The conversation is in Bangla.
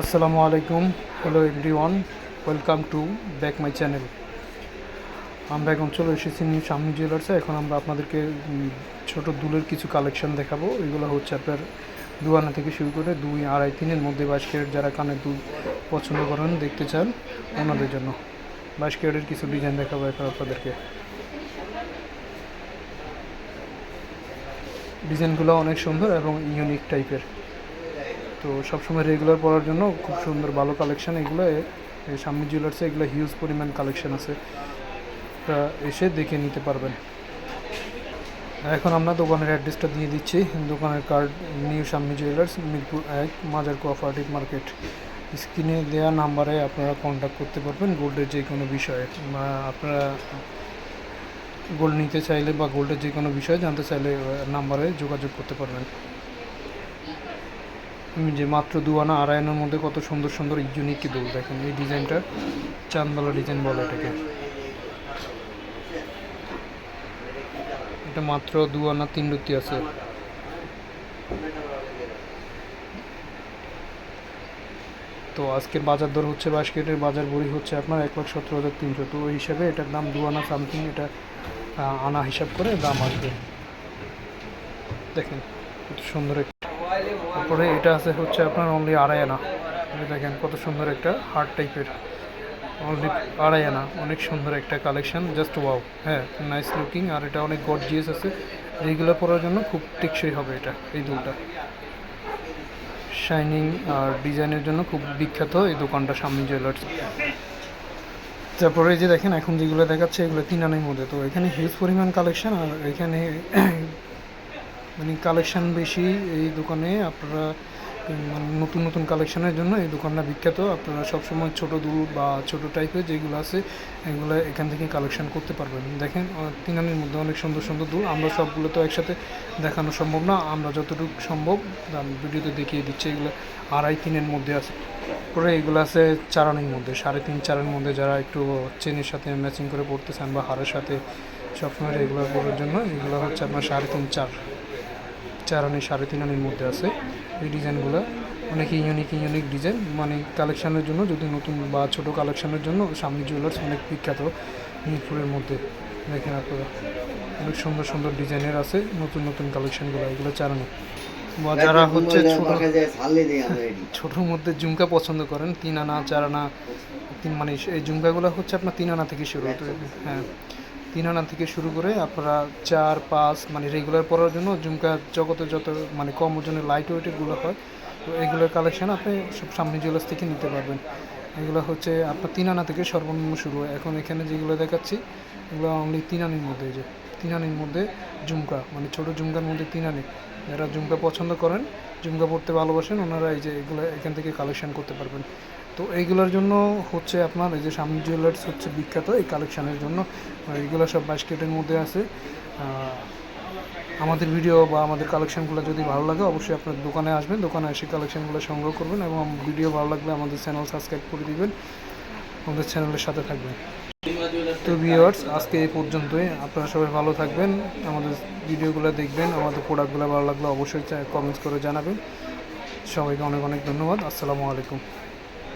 আসসালামু আলাইকুম। Hello everyone welcome to back my channel আমরা এখন চলে এসেছি নিউ শামনি জুয়েলার্সে এখন আমরা আপনাদেরকে ছোট দুলের কিছু কালেকশন দেখাবো। এগুলো হচ্ছে আপনার দু আনা থেকে শুরু করে দুই, আড়াই, তিনের মধ্যে বাইশ ক্যারেট যারা কানের দুল পছন্দ করেন, দেখতে চান ওনাদের জন্য। বাইশ ক্যারেটের কিছু ডিজাইন দেখাবো এখন আপনাদেরকে। ডিজাইনগুলো অনেক সুন্দর এবং ইউনিক টাইপের তো সবসময় রেগুলার পরার জন্য খুব সুন্দর ভালো কালেকশন এগুলো। সামনে জুয়েলার্সে এগুলো হিউজ পরিমাণ কালেকশান আছে। এসে দেখে নিতে পারবেন। এখন আমরা দোকানের অ্যাড্রেসটা দিয়ে দিচ্ছি। দোকানের card new Samni jewellers Mirpur এক, মাজার কোঅপারেটিভ মার্কেট স্ক্রিনে দেওয়া নাম্বারে আপনারা কন্ট্যাক্ট করতে পারবেন গোল্ডের যে কোনো বিষয়ে আপনারা গোল্ড নিতে চাইলে বা গোল্ডের যে কোনো বিষয়ে জানতে চাইলে নাম্বারে যোগাযোগ করতে পারবেন। যে মাত্র দু আনা আড়াই আনার মধ্যে কত সুন্দর সুন্দর ইউনিক দুল দেখেন। এই ডিজাইনটা চাঁদবালা ডিজাইন বলে এটাকে। এটা মাত্র দু আনা তিন রুতি আছে। তো আজকের বাজার দর হচ্ছে বাস্কেটের বাজার বড়ি হচ্ছে আপনার এক লাখ সতেরো হাজার তিনশো। তো ওই হিসাবে এটার দাম দু আনা সামথিং এটা আনা হিসাব করে দাম আসবে। দেখেন সুন্দর তারপরে এটা আছে হচ্ছে আপনার অনলি আড়াই আনা। দেখেন কত সুন্দর একটা হার্ড টাইপের অনলি আড়াই আনা, অনেক সুন্দর একটা কালেকশন জাস্ট ওয়াও হ্যাঁ নাইস লুকিং আর এটা অনেক গর্জিয়াস আছে। রেগুলার পরার জন্য খুব টেকসই হবে এটা, এই দুলটা। শাইনিং আর ডিজাইনের জন্য খুব বিখ্যাত এই দোকানটা সামনে জুয়েলার্স তারপরে যে দেখেন, এখন যেগুলো দেখাচ্ছে এগুলো তিন আনার মধ্যে। তো এখানে হিউজ পরিমাণ কালেকশন আর এখানে মানে কালেকশন বেশি এই দোকানে। আপনারা মানে নতুন নতুন কালেকশনের জন্য এই দোকানটা বিখ্যাত। আপনারা সবসময় ছোট দুল বা ছোট টাইপের যেগুলো আছে, এগুলো এখান থেকে কালেকশন করতে পারবেন। দেখেন তিনানির মধ্যে অনেক সুন্দর সুন্দর দুল আমরা সবগুলো তো একসাথে দেখানো সম্ভব না। আমরা যতটুকু সম্ভব ভিডিওতে দেখিয়ে দিচ্ছি এগুলো আড়াই তিনের মধ্যে আছে। পরে এগুলো আছে চারানির মধ্যে। সাড়ে তিন চারের মধ্যে যারা একটু চেনের সাথে ম্যাচিং করে পড়তে চান বা হারের সাথে সবসময় রেগুলার পরার জন্য, এগুলো হচ্ছে আপনার সাড়ে তিন চার। চার আনি সাড়ে তিন আনির মধ্যে আছে এই ডিজাইনগুলো। অনেক ইউনিক ইউনিক ডিজাইন মানে কালেকশানের জন্য যদি নতুন বা ছোট কালেকশানের জন্য সামনে জুয়েলার্স অনেক বিখ্যাত মিরপুরের মধ্যে। দেখেন আপনারা অনেক সুন্দর সুন্দর ডিজাইনের আছে নতুন নতুন কালেকশনগুলো এগুলো চারানি বা যারা হচ্ছে ছোট ছোটোর মধ্যে ঝুমকা পছন্দ করেন তিন আনা চার আনা তিন মানে এই ঝুমকাগুলো হচ্ছে আপনার তিন আনা থেকে শুরু। হ্যাঁ। তিন আনা থেকে শুরু করে আপনারা চার, পাঁচ মানে রেগুলার পরার জন্য ঝুমকা জগতে যত মানে কম ওজনের লাইট ওয়েটেরগুলো হয়, তো এগুলোর কালেকশান আপনি সব সামনে জুয়েলার্স থেকে নিতে পারবেন। এগুলো হচ্ছে আপনার তিন আনা থেকে সর্বনিম্ন শুরু হয়। এখন এখানে যেগুলো দেখাচ্ছি, এগুলো অনলি তিন আনির মধ্যে যে তিন আনির মধ্যে ঝুমকা মানে ছোটো ঝুমকার মধ্যে তিন আনি যারা ঝুমকা পছন্দ করেন, ঝুমকা পড়তে ভালোবাসেন, ওনারা এই যে এগুলো এখান থেকে কালেকশন করতে পারবেন। তো এইগুলোর জন্য হচ্ছে আপনার এই যে সামনে জুয়েলার্স হচ্ছে বিখ্যাত এই কালেকশানের জন্য। এগুলো সব বাস্কেটের মধ্যে আছে। আমাদের ভিডিও বা আমাদের কালেকশনগুলো যদি ভালো লাগে অবশ্যই আপনার দোকানে আসবেন। দোকানে এসে কালেকশানগুলো সংগ্রহ করবেন এবং ভিডিও ভালো লাগলে আমাদের চ্যানেল সাবস্ক্রাইব করে দিবেন। আমাদের চ্যানেলের সাথে থাকবেন। তো ভিউয়ার্স আজকে এই পর্যন্তই। আপনারা সবাই ভালো থাকবেন। আমাদের ভিডিওগুলো দেখবেন। আমাদের প্রোডাক্টগুলো ভালো লাগলে অবশ্যই কমেন্টস করে জানাবেন। সবাইকে অনেক অনেক ধন্যবাদ। আসসালামু আলাইকুম।